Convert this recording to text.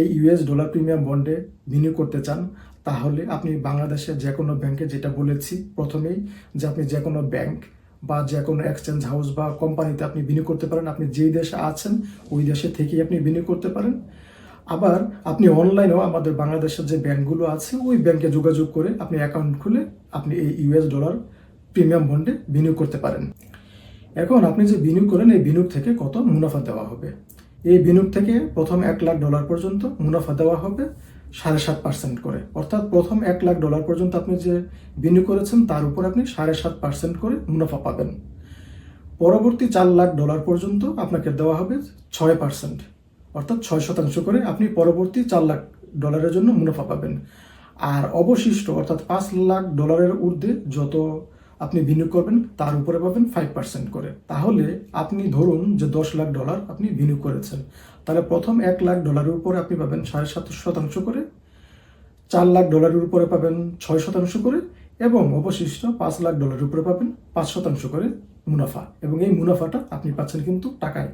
এই US dollar premium বন্ডে বিনিয়োগ করতে চান, তাহলে আপনি বাংলাদেশের যে কোনো ব্যাংকে যেটা বলেছি প্রথমেই যে আপনি যে কোনো ব্যাংক বা যে কোনো এক্সচেঞ্জ হাউস বা কোম্পানিতে আপনি বিনিয়োগ করতে পারেন। আপনি যেই দেশে আছেন, ওই দেশে থেকেই আপনি বিনিয়োগ করতে পারেন। আবার আপনি অনলাইনেও আমাদের বাংলাদেশের যে ব্যাংকগুলো আছে, ওই ব্যাংকে যোগাযোগ করে আপনি অ্যাকাউন্ট খুলে আপনি এই ইউএস ডলার প্রিমিয়াম বন্ডে বিনিয়োগ করতে পারেন। এখন আপনি যে বিনিয়োগ করেন, এই বিনিয়োগ থেকে কত মুনাফা দেওয়া হবে? এই বিনিয়োগ থেকে প্রথম এক লাখ ডলার পর্যন্ত মুনাফা দেওয়া হবে সাড়ে সাত পার্সেন্ট করে। অর্থাৎ প্রথম এক লাখ ডলার পর্যন্ত আপনি যে বিনিয়োগ করেছেন, তার উপর আপনি সাড়ে সাত পার্সেন্ট করে মুনাফা পাবেন। পরবর্তী চার লাখ ডলার পর্যন্ত আপনাকে দেওয়া হবে ছয় পার্সেন্ট অর্থাৎ ছয় শতাংশ করে আপনি পরবর্তী চার লাখ ডলারের জন্য মুনাফা পাবেন। আর অবশিষ্ট, অর্থাৎ পাঁচ লাখ ডলারের ঊর্ধ্বে যত আপনি বিনিয়োগ করবেন, তার উপরে পাবেন ফাইভ পার্সেন্ট করে। তাহলে আপনি ধরুন যে দশ লাখ ডলার আপনি বিনিয়োগ করেছেন। তাহলে প্রথম এক লাখ ডলারের উপরে আপনি পাবেন সাড়ে সাত শতাংশ করে, চার লাখ ডলারের উপরে পাবেন ছয় শতাংশ করে এবং অবশিষ্ট পাঁচ লাখ ডলারের উপরে পাবেন পাঁচ শতাংশ করে মুনাফা। এবং এই মুনাফাটা আপনি পাচ্ছেন কিন্তু টাকায়।